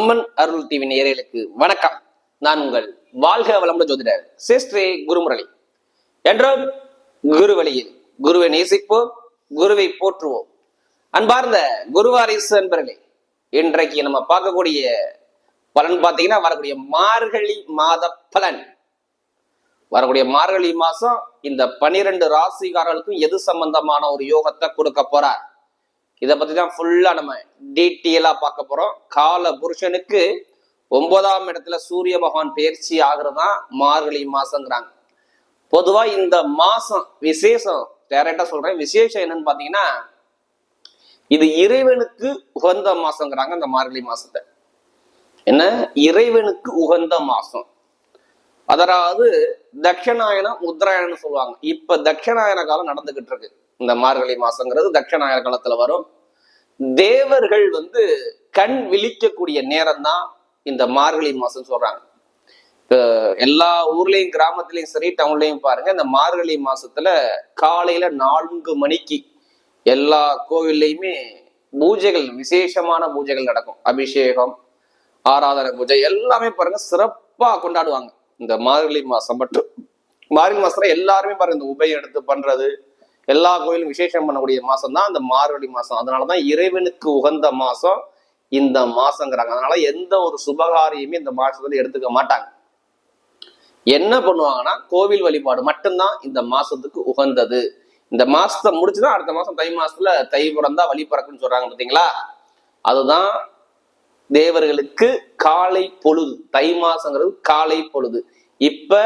அம்மன் அருள் TV நேயர்களுக்கு வணக்கம். நான் உங்கள் வாழ்க வளமுடன் ஜோதிடர் சிஸ்ரீ குருமுரளி. என்றும் குரு வழியில் குருவை நேசிப்போம் குருவை போற்றுவோம். அன்பார்ந்த குருவாரிசு அன்பர்களே இன்றைக்கு நம்ம பார்க்கக்கூடிய பலன் பார்த்தீங்கன்னா வரக்கூடிய மார்கழி மாத பலன். வரக்கூடிய மார்கழி மாசம் இந்த பனிரெண்டு ராசிகாரர்களுக்கும் எது சம்பந்தமான ஒரு யோகத்தை கொடுக்க போறார்? இதை பத்தி தான் ஃபுல்லா நம்ம டீட்டெயிலா பார்க்க போறோம். கால புருஷனுக்கு ஒன்பதாம் இடத்துல சூரிய பகவான் பயிற்சி ஆகிறது தான் மார்கழி மாசங்கிறாங்க. பொதுவா இந்த மாசம் விசேஷம் டேரக்டா சொல்றேன். விசேஷம் என்னன்னு பாத்தீங்கன்னா இது இறைவனுக்கு உகந்த மாசங்கிறாங்க இந்த மார்கழி மாசத்தை. என்ன? இறைவனுக்கு உகந்த மாசம். அதாவது தட்சிணாயனம் உத்தராயணம் சொல்லுவாங்க. இப்ப தட்சிணாயன காலம் நடந்துகிட்டு இருக்கு. இந்த மார்கழி மாசங்கிறது தட்சிணாயன காலத்துல வரும். தேவர்கள் வந்து கண் விழிக்கக்கூடிய நேரம் தான் இந்த மார்கழி மாசம் சொல்றாங்க. எல்லா ஊர்லயும் கிராமத்துலயும் சரி டவுன்லயும் பாருங்க இந்த மார்கழி மாசத்துல காலையில நான்கு மணிக்கு எல்லா கோவில்லையுமே பூஜைகள் விசேஷமான பூஜைகள் நடக்கும். அபிஷேகம் ஆராதனை பூஜை எல்லாமே பாருங்க சிறப்பா கொண்டாடுவாங்க. இந்த மார்கழி மாசம் மட்டும். மார்கழி மாசத்துல எல்லாருமே பாருங்க இந்த உபயம் எடுத்து பண்றது எல்லா கோயிலும் விசேஷம் பண்ணக்கூடிய மாசம் தான் இந்த மார்கழி மாசம். அதனாலதான் இறைவனுக்கு உகந்த மாசம் இந்த மாசங்கிறாங்க. அதனால எந்த ஒரு சுபகாரியமே இந்த மாசத்துல எடுத்துக்க மாட்டாங்க. என்ன பண்ணுவாங்கன்னா கோவில் வழிபாடு மட்டும்தான் இந்த மாசத்துக்கு உகந்தது. இந்த மாசத்தை முடிச்சுதான் அடுத்த மாசம் தை மாசத்துல தை பிறந்தா வழி பிறக்குன்னு சொல்றாங்க பாத்தீங்களா? அதுதான் தேவர்களுக்கு காலை பொழுது. தை மாசங்கிறது காலை பொழுது. இப்ப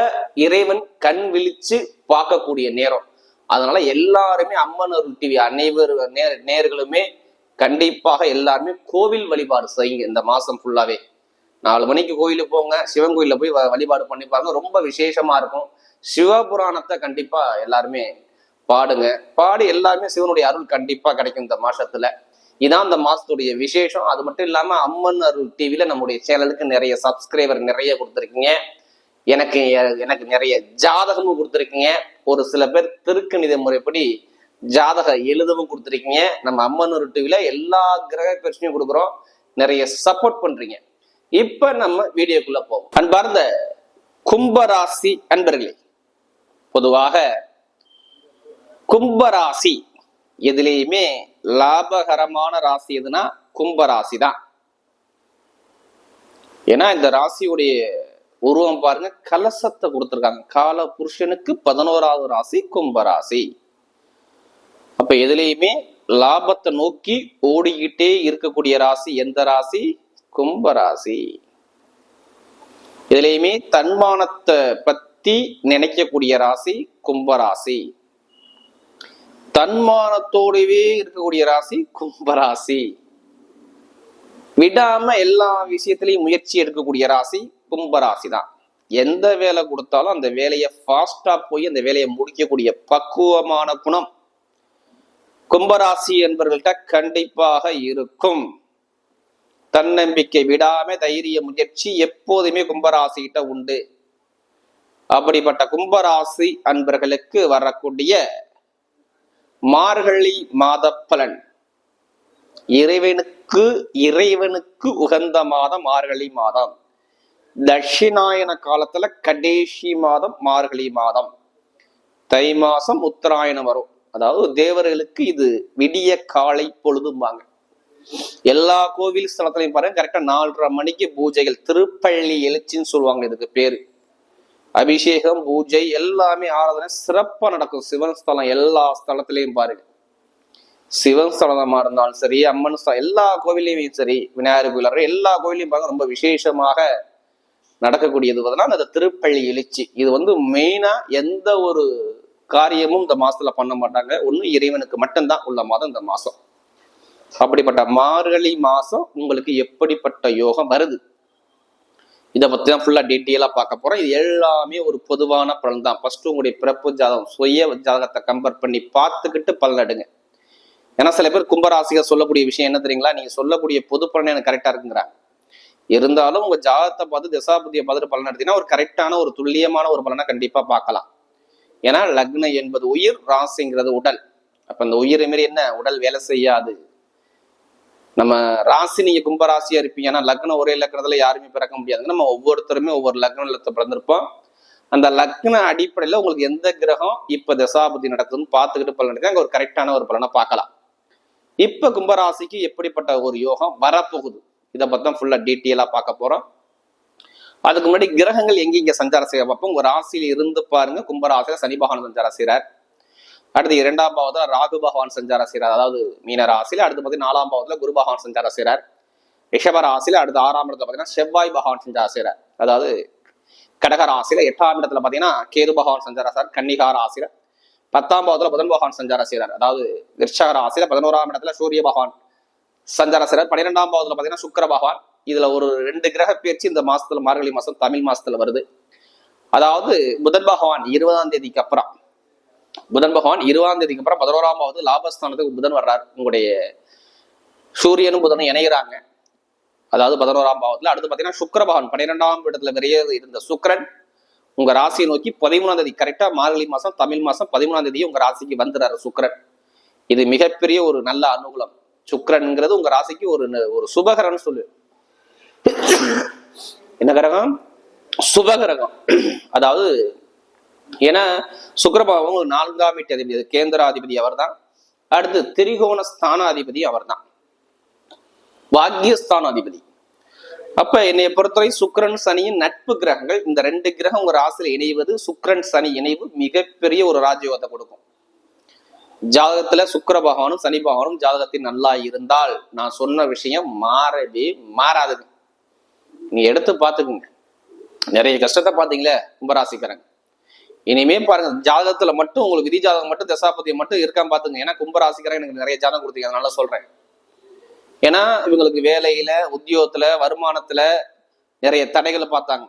இறைவன் கண் விழிச்சு பார்க்கக்கூடிய நேரம். அதனால எல்லாருமே அம்மன் அருள் டிவி அனைவரு நேர் நேர்களுமே கண்டிப்பாக எல்லாருமே கோவில் வழிபாடு செய்யுங்க இந்த மாசம் ஃபுல்லாவே நாலு மணிக்கு கோயிலுக்கு போங்க சிவன் கோயிலில் போய் வ- வழிபாடு பண்ணி பாருங்க. ரொம்ப விசேஷமா இருக்கும். சிவபுராணத்தை கண்டிப்பா எல்லாருமே பாடுங்க. பாடி எல்லாருமே சிவனுடைய அருள் கண்டிப்பா கிடைக்கும் இந்த மாசத்துல. இதான் இந்த மாசத்துடைய விசேஷம். அது மட்டும் இல்லாம அம்மன் அருள் டிவியில நம்முடைய சேனலுக்கு நிறைய சப்ஸ்கிரைபர் நிறைய கொடுத்துருக்கீங்க. எனக்கு எனக்கு நிறைய ஜாதகமும் கொடுத்துருக்கீங்க. ஒரு சில பேர் திருக்கணித முறைப்படி ஜாதக எழுதவும் கொடுத்துருக்கீங்க. நம்ம அம்மன் ஒரு டிவில எல்லா கிரக பிரச்சனையும் கொடுக்குறோம். நிறைய சப்போர்ட் பண்றீங்க. இப்ப நம்ம வீடியோக்குள்ள போவோம். அன்பார்ந்த கும்பராசி அன்பர்களே பொதுவாக கும்பராசி எதுலேயுமே லாபகரமான ராசி எதுனா கும்பராசி தான் ஏன்னா இந்த ராசியுடைய உருவம் பாருங்க கலசத்தை கொடுத்துருக்காங்க. கால புருஷனுக்கு பதினோராவது ராசி கும்பராசி அப்ப எதுலேயுமே லாபத்தை நோக்கி ஓடிக்கிட்டே இருக்கக்கூடிய ராசி எந்த ராசி? கும்பராசி இதுலயுமே தன்மானத்தை பத்தி நினைக்கக்கூடிய ராசி கும்பராசி தன்மானத்தோடவே இருக்கக்கூடிய ராசி கும்பராசி விடாம எல்லா விஷயத்திலையும் முயற்சி எடுக்கக்கூடிய ராசி கும்பராசி தான் எந்த வேலை கொடுத்தாலும் அந்த வேலையை ஃபாஸ்டா போய் அந்த வேலையை முடிக்கக்கூடிய பக்குவமான குணம் கும்பராசி என்பவர்கள்ட்ட கண்டிப்பாக இருக்கும். தன்னம்பிக்கை விடாம தைரிய முயற்சி எப்போதுமே கும்பராசி கிட்ட உண்டு. அப்படிப்பட்ட கும்பராசி அன்பர்களுக்கு வரக்கூடிய மார்கழி மாத பலன். இறைவனுக்கு இறைவனுக்கு உகந்த மாதம் மார்கழி மாதம். தட்சிணாயன காலத்துல கடைசி மாதம் மார்கழி மாதம். தை மாசம் உத்தராயணம் வரும். அதாவது தேவர்களுக்கு இது விடிய காலை பொழுதும்பாங்க. எல்லா கோவில் ஸ்தலத்திலையும் பாருங்க கரெக்டா நாலரை மணிக்கு பூஜைகள். திருப்பள்ளி எழுச்சின்னு சொல்லுவாங்க இதுக்கு பேரு. அபிஷேகம் பூஜை எல்லாமே ஆராதனை சிறப்பா நடக்கும். சிவன் ஸ்தலம் எல்லா ஸ்தலத்திலையும் பாருங்க. சிவன் ஸ்தலமா இருந்தாலும் சரி அம்மன் எல்லா கோவிலையும் சரி விநாயகர் கோயில் எல்லா கோவிலையும் பார்க்க ரொம்ப விசேஷமாக நடக்கக்கூடியது பார்த்தீங்கன்னா அந்த திருப்பள்ளி எழுச்சி. இது வந்து மெயினா எந்த ஒரு காரியமும் இந்த மாசத்துல பண்ண மாட்டாங்க. ஒண்ணு இறைவனுக்கு மட்டும்தான் உள்ள மாதம் இந்த மாசம். அப்படிப்பட்ட மார்கழி மாசம் உங்களுக்கு எப்படிப்பட்ட யோகம் வருது? இதை பத்தி தான் ஃபுல்லா டீட்டெயிலா பார்க்க போறோம். இது எல்லாமே ஒரு பொதுவான பலன் தான். ஃபர்ஸ்ட் உங்களுடைய பிறப்பு ஜாதகம் சுய ஜாதகத்தை கம்பேர் பண்ணி பார்த்துக்கிட்டு பலன் எடுங்க. ஏன்னா சில பேர் கும்பராசிகர் சொல்லக்கூடிய விஷயம் என்ன தெரியுங்களா? நீங்க சொல்லக்கூடிய பொது பலன் எனக்கு கரெக்டா இருக்குங்கிறாங்க. இருந்தாலும் உங்க ஜாதகத்தை பார்த்து திசாபதியை பார்த்துட்டு பலன் எடுத்தீங்கன்னா ஒரு கரெக்டான ஒரு துல்லியமான ஒரு பலனை கண்டிப்பா பார்க்கலாம். ஏன்னா லக்னம் என்பது உயிர் ராசிங்கிறது உடல். அப்ப இந்த உயிரை மாரி என்ன? உடல் வேலை செய்யாது. நம்ம ராசி நீங்க கும்பராசியா இருப்பீங்க. ஏன்னா லக்னம் ஒரே லக்னத்துல யாருமே பிறக்க முடியாது நம்ம ஒவ்வொருத்தருமே ஒவ்வொரு லக்னத்தை பிறந்திருப்போம். அந்த லக்ன அடிப்படையில உங்களுக்கு எந்த கிரகம் இப்ப தசாபதி நடக்குதுன்னு பார்த்துக்கிட்டு பலன் எடுக்க அங்க ஒரு கரெக்டான ஒரு பலனை பார்க்கலாம். இப்ப கும்பராசிக்கு எப்படிப்பட்ட ஒரு யோகம் வரப்போகுது? இதை பத்தி தான் ஃபுல்லா டீட்டெயிலா பார்க்க போறோம். அதுக்கு முன்னாடி கிரகங்கள் எங்கெங்க சஞ்சாரம் செய்ய பார்ப்போம் ஒரு ராசியில் இருந்து பாருங்க கும்பராசியில சனி பகவான் சஞ்சாரம் செய்றார். அடுத்து இரண்டாம் பாவத்துல ராகு பகவான் சஞ்சாரம் செய்றார். அதாவது மீன ராசியில அடுத்து பார்த்தீங்கன்னா நாலாம் பாவத்துல குரு பகவான் சஞ்சாரம் செய்றார். ரிஷப ராசியில அடுத்து ஆறாம் இடத்துல பார்த்தீங்கன்னா செவ்வாய் பகவான் சஞ்சாரம் செய்றார். அதாவது கடக ராசியில எட்டாம் இடத்துல பார்த்தீங்கன்னா கேது பகவான் சஞ்சாரம் சார் கன்னிகா ராசியில பத்தாம் பாவத்துல புதன் பகவான் சஞ்சாரம் செய்றார். அதாவது விருஷக ராசியில பதினோராம் இடத்துல சூரிய பகவான் சஞ்சாரம் செய்றார். பன்னிரெண்டாம் பாவத்துல பார்த்தீங்கன்னா சுக்கர பகவான். இதுல ஒரு ரெண்டு கிரக பேச்சு இந்த மாசத்துல மார்கழி மாசம் தமிழ் மாசத்துல வருது. அதாவது புதன் பகவான் இருபதாம் தேதிக்கு அப்புறம் புதன் பகவான் இருபதாம் தேதிக்கு அப்புறம் பதினோராம் பாவது லாபஸ்தானத்துக்கு புதன் வர்றார். உங்களுடைய சூரியனும் புதனும் இணைகிறாங்க அதாவது பதினோராம் பாவத்துல அடுத்து பாத்தீங்கன்னா சுக்கர பகவான் பன்னிரெண்டாம் இடத்துல விரைய இருந்த சுக்கரன் உங்க ராசியை நோக்கி பதிமூணாம் தேதி கரெக்டா மார்கழி மாசம் தமிழ் மாசம் பதிமூணாம் தேதி உங்க ராசிக்கு வந்துடுறாரு சுக்கிரன். இது மிகப்பெரிய ஒரு நல்ல அனுகூலம். சுக்கரன்ங்கிறது உங்க ராசிக்கு ஒரு ஒரு சுபகரன் சொல்லு. என்ன கிரகம்? சுபகிரகம். அதாவது ஏன்னா சுக்கரபாவம் ஒரு நான்காம் வீட்டு அதிபதி. கேந்திராதிபதி அவர் அவர்தான். அடுத்து திரிகோண ஸ்தானாதிபதி அவர்தான். பாக்யஸ்தானாதிபதி. அப்ப என்னைய பொறுத்தவரை சுக்கரன் சனியின் நட்பு கிரகங்கள் இந்த ரெண்டு கிரகம் உங்க ராசியில் இணைவது சுக்கரன் சனி இணைவு மிகப்பெரிய ஒரு ராஜயோகத்தை கொடுக்கும். ஜாதகத்துல சுக்கர பகவானும் சனி பகவானும் ஜாதகத்தில் நல்லா இருந்தால் நான் சொன்ன விஷயம் மாறவே மாறாதுங்க நீ எடுத்து பார்த்துக்குங்க. நிறைய கஷ்டத்தை பார்த்தீங்களே கும்பராசிக்காரங்க. இனிமே பாருங்க ஜாதகத்துல மட்டும் உங்களுக்கு விதி ஜாதகம் மட்டும் தசாபதியை மட்டும் இருக்கான்னு பாத்துங்க ஏன்னா கும்பராசிக்காரங்க எனக்கு நிறைய ஜாதகம் கொடுத்தீங்க அதனால சொல்றேன். ஏன்னா இவங்களுக்கு வேலையில உத்தியோகத்துல வருமானத்துல நிறைய தடைகளை பார்த்தாங்க.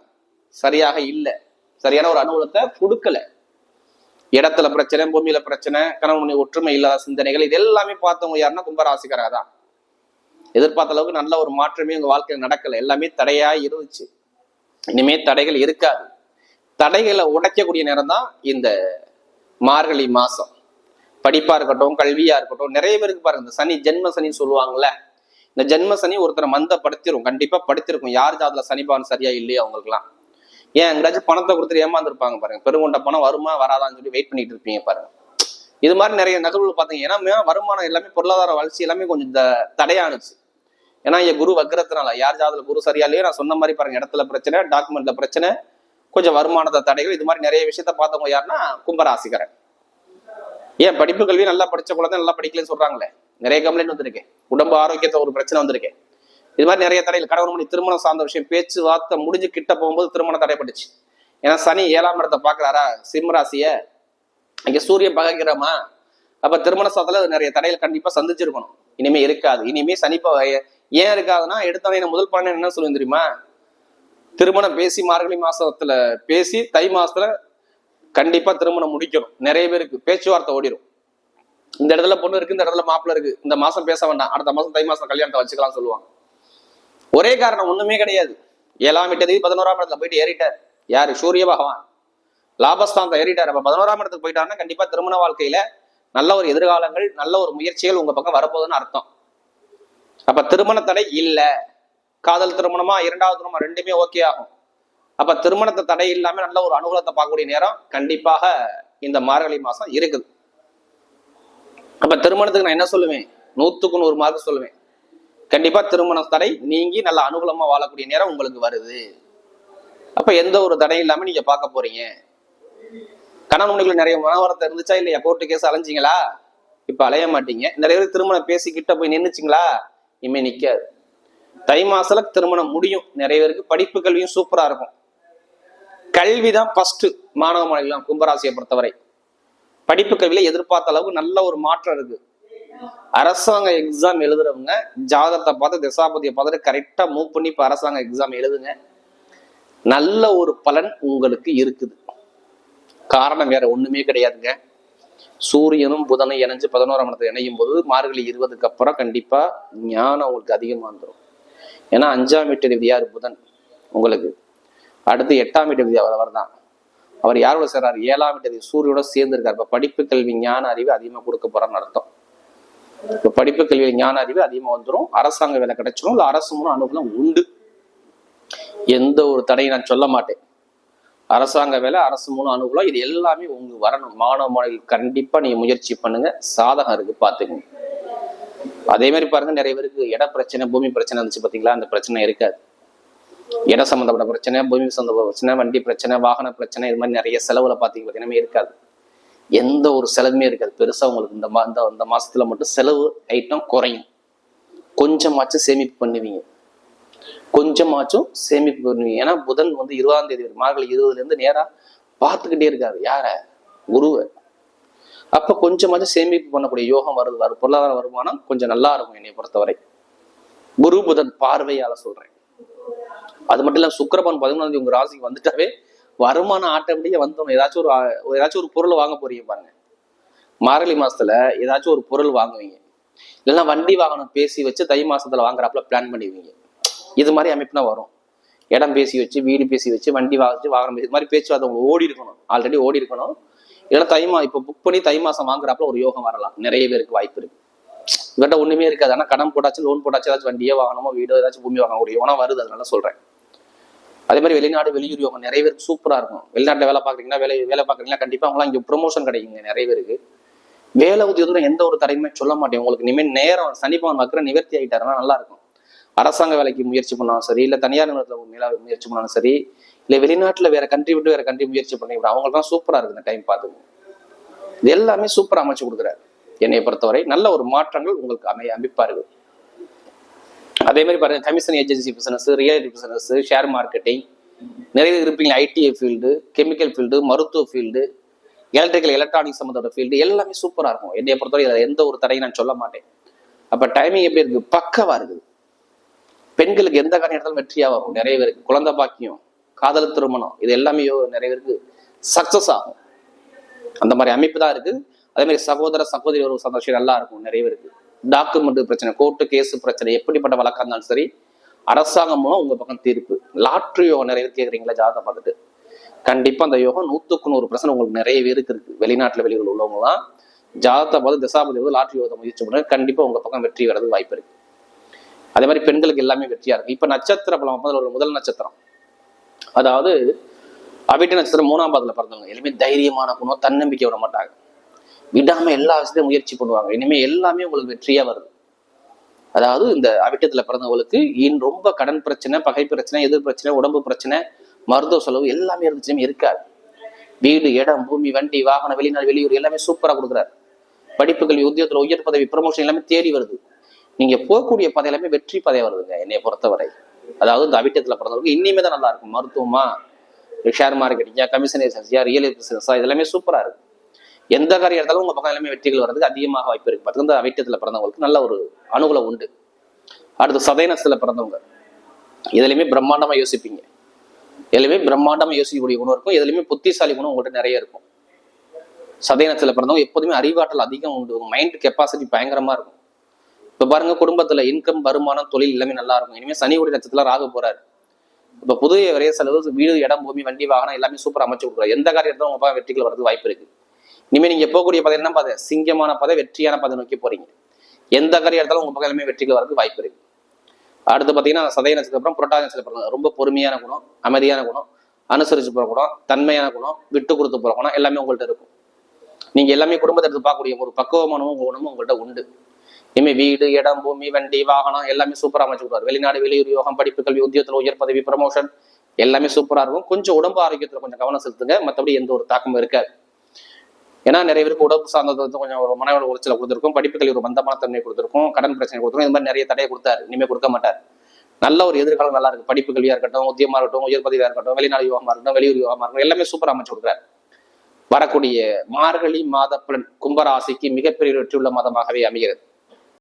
சரியாக இல்லை. சரியான ஒரு அனுகூலத்தை கொடுக்கல. இடத்துல பிரச்சனை பூமியில பிரச்சனை கணவன் ஒற்றுமை இல்லாத சிந்தனைகள் இது எல்லாமே பார்த்தவங்க யாருன்னா கும்பராசிக்காரங்க தான். எதிர்பார்த்த அளவுக்கு நல்ல ஒரு மாற்றமே உங்க வாழ்க்கையில் நடக்கல. எல்லாமே தடையா இருந்துச்சு. இனிமே தடைகள் இருக்காது. தடைகளை உடைக்கக்கூடிய நேரம் தான் இந்த மார்கழி மாசம். படிப்பா இருக்கட்டும் கல்வியா இருக்கட்டும் நிறைய பேருக்கு பாருங்க இந்த சனி ஜென்ம சனின்னு சொல்லுவாங்கல்ல இந்த ஜென்ம சனி ஒருத்தரை மந்த படுத்திரும் கண்டிப்பா படுத்திருக்கும். யார் ஜாதுல சனிபான் சரியா இல்லையா அவங்களுக்குலாம் ஏன் எங்கேயாச்சும் பணத்தை கொடுத்துட்டு ஏமாந்துருப்பாங்க பாருங்க. பெருங்கொண்ட பணம் வருமா வராதான்னு சொல்லி வெயிட் பண்ணிட்டு இருப்பீங்க பாருங்க. இது மாதிரி நிறைய நகர்வுகள் பார்த்தீங்க. ஏன்னா வருமானம் எல்லாமே பொருளாதார வளர்ச்சி எல்லாமே கொஞ்சம் இந்த தடையானுச்சு. ஏன்னா என் குரு வக்ரத்தினால யார் ஜாதல குரு சரியா இல்லையோ நான் சொன்ன மாதிரி பாருங்க. இடத்துல பிரச்சனை டாக்குமெண்ட்ல பிரச்சனை கொஞ்சம் வருமானத்தை தடைகள் இது மாதிரி நிறைய விஷயத்த பார்த்தவங்க யாருன்னா கும்பராசிக்கிறேன் ஏன்? படிப்பு கல்வி நல்லா படிச்ச குழந்தை நல்லா படிக்கலன்னு சொல்றாங்களே. நிறைய கம்ப்ளைண்ட் வந்திருக்கு. உடம்பு ஆரோக்கியத்தை ஒரு பிரச்சனை வந்திருக்கு. இது மாதிரி நிறைய தடையில் கணவன் மணி திருமணம் சார்ந்த விஷயம் பேச்சு வார்த்தை முடிஞ்சு கிட்ட போகும்போது திருமணம் தடைப்பட்டுச்சு. ஏன்னா சனி ஏழாம் இடத்தை பார்க்குறாரா? சிம்மராசிய அங்கே சூரியன் பகைக்கிறோமா அப்ப திருமண சாதத்துல நிறைய தடையில் கண்டிப்பா சந்திச்சிருக்கணும். இனிமே இருக்காது. இனிமே சனி ஏன் இருக்காதுன்னா எடுத்தவனே முதல் பண்ண என்ன சொல்லுவேன் தெரியுமா? திருமணம் பேசி மார்கழி மாசத்துல பேசி தை மாசத்துல கண்டிப்பா திருமணம் முடிக்கணும். நிறைய பேருக்கு பேச்சுவார்த்தை ஓடிடும் இந்த இடத்துல பொண்ணு இருக்கு இந்த இடத்துல மாப்பிள்ள இருக்கு. இந்த மாசம் பேச வேண்டாம். அடுத்த மாசம் தை மாசம் கல்யாணத்தை வச்சுக்கலாம் சொல்லுவாங்க. ஒரே காரணம் ஒண்ணுமே கிடையாது. ஏழாம் எட்டு பதினோராம் இடத்துல போயிட்டு ஏறிட்டார். யாரு? சூரிய பகவான். லாபஸ்தானத்தை ஏறிட்டார். அப்ப பதினோராம் இடத்துக்கு போயிட்டாருன்னா கண்டிப்பா திருமண வாழ்க்கையில நல்ல ஒரு எதிர்காலங்கள் நல்ல ஒரு முயற்சிகள் உங்க பக்கம் வரப்போகுதுன்னு அர்த்தம். அப்ப திருமண தடை இல்ல. காதல் திருமணமா இரண்டாவது திருமணம் ரெண்டுமே ஓகே ஆகும். அப்ப திருமணத்தை தடை இல்லாம நல்ல ஒரு அனுகூலத்தை பார்க்கக்கூடிய நேரம் கண்டிப்பாக இந்த மார்கழி மாசம் இருக்குது. அப்ப திருமணத்துக்கு நான் என்ன சொல்லுவேன்? நூத்துக்கு நூறு மார்க் சொல்லுவேன். கண்டிப்பா திருமண தடை நீங்கி நல்ல அனுகூலமா வாழக்கூடிய நேரம் உங்களுக்கு வருது. அப்ப எந்த ஒரு தடை இல்லாம நீங்க பார்க்க போறீங்க. கணவன் மனைவிக்குள்ள நிறைய மனவரத்தை இருந்துச்சா இல்லையா? கோர்ட்டு கேஸ் அலைஞ்சிங்களா? இப்ப அலைய மாட்டீங்க. நிறைய பேர் திருமணம் பேசி கிட்ட போய் நின்றுச்சிங்களா இனிமே நிக்காது. தை மாசத்துல திருமணம் முடியும். நிறைய பேருக்கு படிப்பு கல்வியும் சூப்பரா இருக்கும். கல்விதான் ஃபர்ஸ்ட் மாணவ மாணவிகளாம் கும்பராசியை பொறுத்தவரை. படிப்பு கல்வியில எதிர்பார்த்த அளவுக்கு நல்ல ஒரு மாற்றம் இருக்கு. அரசாங்க எக்ஸாம் எழுதுறவங்க ஜாதகத்தை பார்த்து திசாபதியை பார்த்துட்டு கரெக்டா மூவ் பண்ணி இப்ப அரசாங்க எக்ஸாம் எழுதுங்க. நல்ல ஒரு பலன் உங்களுக்கு இருக்குது. காரணம் வேற ஒண்ணுமே கிடையாதுங்க. சூரியனும் புதனும் இணைஞ்சு பதினோராம் இடத்துல இணையும் போது மார்கழி இருபதுக்கு அப்புறம் கண்டிப்பா ஞானம் உங்களுக்கு அதிகமா வந்துடும் ஏன்னா அஞ்சாம் வீட்டு அதிபதி யார்? புதன். உங்களுக்கு. அடுத்து எட்டாம் வீட்டு அதிபதி அவர் தான். அவர் யாரோட சேர்றாரு? ஏழாம் வீட்டு சூரியோட சேர்ந்து இருக்காரு இப்ப படிப்பு கல்வி ஞான அறிவு அதிகமா கொடுக்க போறான்னு அர்த்தம். இப்போ படிப்பு கல்வியில் ஞான அறிவு அதிகமாக வந்துடும் அரசாங்க வேலை கிடைச்சிடும் இல்லை அரசு மூலம் அனுகூலம் உண்டு. எந்த ஒரு தடையும் நான் சொல்ல மாட்டேன். அரசாங்க வேலை அரசு மூலம் அனுகூலம் இது எல்லாமே உங்களுக்கு வரணும். மாணவ மாணவிகள் கண்டிப்பா நீங்க முயற்சி பண்ணுங்க. சாதகம் இருக்கு பாத்துக்கங்க அதே மாதிரி பாருங்க நிறைய பேருக்கு இட பிரச்சனை பூமி பிரச்சனை இருந்துச்சு பாத்தீங்களா? அந்த பிரச்சனை இருக்காது. இடம் சம்பந்தப்பட்ட பிரச்சனை பூமி சம்மந்தப்பட்ட பிரச்சனை வண்டி பிரச்சனை வாகன பிரச்சனை இது மாதிரி நிறைய செலவுல பாத்தீங்க பார்த்தீங்கன்னா இருக்காது. எந்த ஒரு செலவுமே இருக்காது. பெருசா உங்களுக்கு இந்த மா இந்த இந்த மாசத்துல மட்டும் செலவு ஐட்டம் குறையும். கொஞ்சமாச்சும் சேமிப்பு பண்ணுவீங்க. கொஞ்சமாச்சும் சேமிப்பு பண்ணுவீங்க. ஏன்னா புதன் வந்து இருபதாம் தேதி மார்கள் மார்கழி இருபதுல இருந்து நேரா பார்த்துக்கிட்டே இருக்காரு. யார? குருவை அப்ப கொஞ்சமாச்சும் சேமிப்பு பண்ணக்கூடிய யோகம் வருது. வரும் பொருளாதார வருமானம் கொஞ்சம் நல்லா இருக்கும் என்னை பொறுத்தவரை. குரு புதன் பார்வையால சொல்றேன். அது மட்டும் இல்லாமல் சுக்கிரபன் பதிமூணாம் தேதி உங்க ராசிக்கு வந்துட்டாவே வருமானம் ஆட்டோமேட்டிக்கா வந்துடும் ஏதாச்சும் ஒரு ஏதாச்சும் ஒரு பொருள் வாங்க போறீங்க பாருங்க. மார்கழி மாசத்துல ஏதாச்சும் ஒரு பொருள் வாங்குவீங்க. இல்லைன்னா வண்டி வாகனம் பேசி வச்சு தை மாசத்துல வாங்குறாப்புல பிளான் பண்ணிடுவீங்க. இது மாதிரி அமைப்புனா வரும். இடம் பேசி வச்சு வீடு பேசி வச்சு வண்டி வாங்கிச்சு வாகனம் பேசி இது மாதிரி பேச்சுவார்த்தை உங்களுக்கு ஓடி இருக்கணும். ஆல்ரெடி ஓடி இருக்கணும். இல்லைன்னா தை மா இப்போ புக் பண்ணி தை மாசம் வாங்குறாப்புல ஒரு யோகம் வரலாம். நிறைய பேருக்கு வாய்ப்பு இருக்கு. இவர்கிட்ட ஒண்ணுமே இருக்காது. ஆனால் கடன் போட்டாச்சு லோன் போட்டாச்சு ஏதாச்சும் வண்டியோ வாங்கணுமோ வீடோ ஏதாச்சும் பூமி ஒரு யோகம் வருது. அதனால சொல்றேன். அதே மாதிரி வெளிநாடு வெளியூர் யோகம் நிறைய பேருக்கு சூப்பராக இருக்கும். வெளிநாட்டில் வேலை பார்க்குறீங்கன்னா வேலை வேலை பார்க்குறீங்களா கண்டிப்பாக அவங்களாம் இங்கே ப்ரொமோஷன் கிடைக்குங்க நிறைய பேருக்கு. வேலை உத்தியோகம் எந்த ஒரு தடையுமே சொல்ல மாட்டேன். உங்களுக்கு இனிமேல் நேரம் சனிப்பவன் வக்கிற நிவர்த்தி ஆகிட்டாருன்னா நல்லா இருக்கும். அரசாங்க வேலைக்கு முயற்சி பண்ணாலும் சரி இல்லை தனியார் நிறுவனத்தில் முயற்சி பண்ணாலும் சரி இல்லை வெளிநாட்டில் வேற கண்ட்ரி விட்டு வேற கண்ட்ரி முயற்சி பண்ணி அவங்களுக்கு தான் சூப்பராக இருக்குது இந்த டைம் பார்த்து இது எல்லாமே சூப்பராக அமைச்சு கொடுக்குறாரு. என்னை பொறுத்தவரை நல்ல ஒரு மாற்றங்கள் உங்களுக்கு அமை அமைப்பார்கள். அதே மாதிரி பாருங்க commission agency business real business share marketing நிறைய இருப்பீங்க. ஐடி ஃபீல்டு கெமிக்கல் ஃபீல்டு மருத்துவ ஃபீல்டு எலக்ட்ரிக்கல் எலக்ட்ரானிக் சம்மந்தோட ஃபீல்டு எல்லாமே சூப்பராக இருக்கும். என்னைய பொறுத்தவரை இதுல எந்த ஒரு தடையும் நான் சொல்ல மாட்டேன். அப்போ டைமிங் எப்படி இருக்கு? பக்கவா இருக்குது. பெண்களுக்கு எந்த காரணம் எடுத்தாலும் வெற்றியாக வரும். நிறைய பேருக்கு குழந்தை பாக்கியம் காதல் திருமணம் இது எல்லாமே நிறைய பேருக்கு சக்சஸ் ஆகும். அந்த மாதிரி அமைப்பு தான் இருக்குது அதே மாதிரி சகோதர சகோதரி ஒரு சந்தோஷம் நல்லா இருக்கும் நிறைய பேருக்கு. டாக்குமெண்ட் பிரச்சனை கோர்ட்டு கேஸ் பிரச்சனை எப்படிப்பட்ட வழக்காக இருந்தாலும் சரி அரசாங்கம் மூலம் உங்க பக்கம் தீர்ப்பு. லாட்ரி யோகம் நிறைய கேட்குறீங்களா ஜாதகம் பார்த்துட்டு. கண்டிப்பா அந்த யோகம் நூத்துக்கு நூறு பிரச்சனை உங்களுக்கு நிறைய பேருக்கு இருக்கு. வெளிநாட்டுல வெளியூர் உள்ளவங்க தான் ஜாதகத்தை பார்த்து திசாபதி வந்து லாட்ரி யோகத்தை முயற்சி பண்ணுறது கண்டிப்பா உங்க பக்கம் வெற்றி வர்றது வாய்ப்பு இருக்கு. அதே மாதிரி பெண்களுக்கு எல்லாமே வெற்றியா இருக்கு. இப்ப நட்சத்திர பலம் முதல்ல ஒரு முதல் நட்சத்திரம். அதாவது அவிட்ட நட்சத்திரம் மூணாம் பாதத்துல பிறந்தவங்க. எல்லாமே தைரியமான குணம் தன்னம்பிக்கை விட மாட்டாங்க. விடாம எல்லா விஷயத்தையும் முயற்சி பண்ணுவாங்க. இனிமே எல்லாமே உங்களுக்கு வெற்றியா வருது அதாவது இந்த அவிட்டத்துல பிறந்தவங்களுக்கு இன் ரொம்ப கடன் பிரச்சனை பகை பிரச்சனை எதிர் பிரச்சனை உடம்பு பிரச்சனை மருத்துவ செலவு எல்லாமே இருந்துச்சுமே இருக்காது. வீடு இடம் பூமி வண்டி வாகனம் வெளிநாடு வெளியூர் எல்லாமே சூப்பரா கொடுக்குறாரு. படிப்பு கல்வி உத்தியோகத்துல உயர் பதவி ப்ரமோஷன் எல்லாமே தேடி வருது. நீங்க போகக்கூடிய பதவி எல்லாமே வெற்றி பதவி வருதுங்க என்னைய பொறுத்தவரை. அதாவது இந்த அவிட்டத்துல பிறந்தவங்க இனிமே தான் நல்லா இருக்கும். மருத்துவமா ஷேர் மார்க்கெட்டிங்கா கமிஷன் ஏஜென்சியா ரியல் பிசினஸா இதெல்லாமே சூப்பரா இருக்கு. எந்த காரியம் எடுத்தாலும் உங்க பக்கம் எல்லாமே வெற்றிகள் வர்றதுக்கு அதிகமாக வாய்ப்பு இருக்கு. பார்த்துக்க இந்த பிறந்தவங்களுக்கு நல்ல ஒரு அனுகூலம் உண்டு. அடுத்து சதயனத்துல பிறந்தவங்க. எதுலையுமே பிரம்மாண்டமா யோசிப்பீங்க. எதுலையுமே பிரம்மாண்டமா யோசிக்கக்கூடிய குணம் இருக்கும். எதுலையுமே புத்திசாலி குணம் உங்கள்கிட்ட நிறைய இருக்கும். சதயனத்துல பிறந்தவங்க எப்போதுமே அறிவாற்றல் அதிகம் உண்டு. உங்க மைண்ட் கெப்பாசிட்டி பயங்கரமா இருக்கும். இப்ப பாருங்க குடும்பத்துல இன்கம் வருமானம் தொழில் எல்லாமே நல்லா இருக்கும். இனிமே உடைய நட்சத்திரம் ராக போறாரு. இப்ப புதிய விரைய செலவு வீடு இடம் பூமி வண்டி வாகனம் எல்லாமே சூப்பர் அமைச்சு கொடுக்குறாரு. எந்த காரியம் எடுத்தாலும் உங்க பக்கம் வெற்றிகள் வரது வாய்ப்பு இருக்கு. இனிமேல் நீங்க போகக்கூடிய பதவி என்ன பாதை சிங்கமான பதை வெற்றியான பதை நோக்கி போறீங்க. எந்த கரையை எடுத்தாலும் உங்க பக்கம் எல்லாமே வெற்றிகள் வரது வாய்ப்பு இருக்கு. அடுத்து பார்த்தீங்கன்னா சதய நட்சத்திரம் அப்புறம் புரட்டாதி நட்சத்திரம் ரொம்ப பொறுமையான குணம் அமைதியான குணம் அனுசரிச்சு போற குணம் தன்மையான குணம் விட்டு கொடுத்து போற குணம் எல்லாமே உங்கள்கிட்ட இருக்கும். நீங்க எல்லாமே குடும்பத்தை எடுத்து பார்க்கக்கூடிய ஒரு பக்குவமானவும் குணமும் உங்கள்கிட்ட உண்டு. இனிமே வீடு இடம் பூமி வண்டி வாகனம் எல்லாமே சூப்பரா அமைச்சு கொடுப்பாரு. வெளிநாடு வெளியூர் யோகம் படிப்பு கல்வி உத்தியோகத்தில் உயர் பதவி ப்ரமோஷன் எல்லாமே சூப்பரா இருக்கும். கொஞ்சம் உடம்பு ஆரோக்கியத்துல கொஞ்சம் கவனம் செலுத்துங்க. மற்றபடி எந்த ஒரு தாக்கமும் இருக்காது. ஏன்னா நிறைய பேருக்கு உடம்பு சார்ந்தது வந்து கொஞ்சம் ஒரு மன உளைச்சலை கொடுத்துருக்கும் படிப்புகளில் ஒரு மந்தமான தன்மை கொடுத்துருக்கும் கடன் பிரச்சனை கொடுத்துருக்கும் இந்த மாதிரி நிறைய தடையை கொடுத்தாரு. இனிமே கொடுக்க மாட்டார். நல்ல ஒரு எதிர்காலம் நல்லா இருக்கு. படிப்பு கல்வியா இருக்கட்டும் உத்தியமா இருக்கட்டும் உயர் பதவியா இருக்கட்டும் வெளிநாடு யோகமா இருக்கட்டும் வெளியூர் யோகமா இருக்கட்டும் எல்லாமே சூப்பர் அமைச்சு கொடுக்குறாரு. வரக்கூடிய மார்கழி மாத பலன் கும்பராசிக்கு மிகப்பெரிய வெற்றியுள்ள மாதமாகவே அமைகிறது.